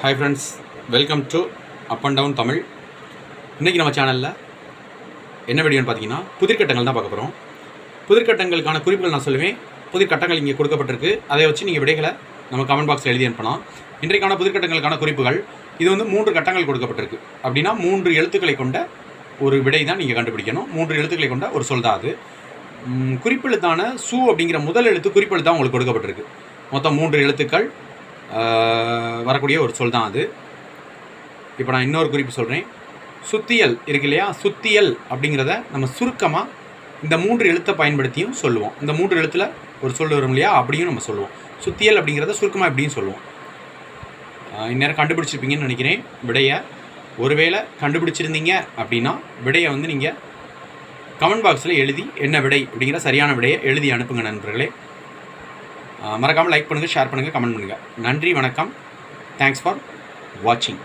Hi friends welcome to up and down Tamil இன்றைக்கி நம்ம சேனலில் என்ன வீடியோன்னு பார்த்தீங்கன்னா புதிர்கட்டங்கள் தான் பார்க்க போகிறோம் புதிர்கட்டங்களுக்கான குறிப்புகள் நான் சொல்லுவேன். புதிர்கட்டங்கள் இங்கே கொடுக்கப்பட்டிருக்கு. அதை வச்சு நீங்கள் விடைகளை நம்ம கமெண்ட் பாக்ஸில் எழுதி அனுப்பலாம். இன்றைக்கான புதிர்கட்டங்களுக்கான குறிப்புகள் இது வந்து மூன்று கட்டங்கள் கொடுக்கப்பட்டிருக்கு. அப்படின்னா மூன்று எழுத்துக்களை கொண்ட ஒரு விடை தான் நீங்கள் கண்டுபிடிக்கணும். மூன்று எழுத்துக்களை கொண்ட ஒரு சொல் தான் அது. குறிப்பெழுத்தான சு அப்படிங்கிற முதல் எழுத்து குறிப்பெழுத்தாக உங்களுக்கு கொடுக்கப்பட்டிருக்கு. மொத்தம் மூன்று எழுத்துக்கள் வரக்கூடிய ஒரு சொல் தான் அது. இப்போ நான் இன்னொரு குறிப்பு சொல்கிறேன் சுத்தியல் இருக்கு இல்லையா? சுத்தியல் அப்படிங்கிறத நம்ம சுருக்கமாக இந்த மூன்று எழுத்தை பயன்படுத்தியும் சொல்லுவோம். இந்த மூன்று எழுத்தில் ஒரு சொல் வரும் இல்லையா? அப்படியும் நம்ம சொல்லுவோம். சுத்தியல் அப்படிங்கிறத சுருக்கமாக எப்படியும் சொல்லுவோம். இந்நேரம் கண்டுபிடிச்சிருப்பீங்கன்னு நினைக்கிறேன். விடையை ஒருவேளை கண்டுபிடிச்சிருந்தீங்க அப்படின்னா விடையை வந்து நீங்கள் கமெண்ட் பாக்ஸில் எழுதி என்ன விடை அப்படிங்கிற சரியான விடையை எழுதி அனுப்புங்க நண்பர்களே. மறக்காமல் லைக் பண்ணுங்கள் ஷேர் பண்ணுங்கள் கமெண்ட் பண்ணுங்கள் நன்றி வணக்கம். தேங்க்ஸ் ஃபார் வாட்சிங்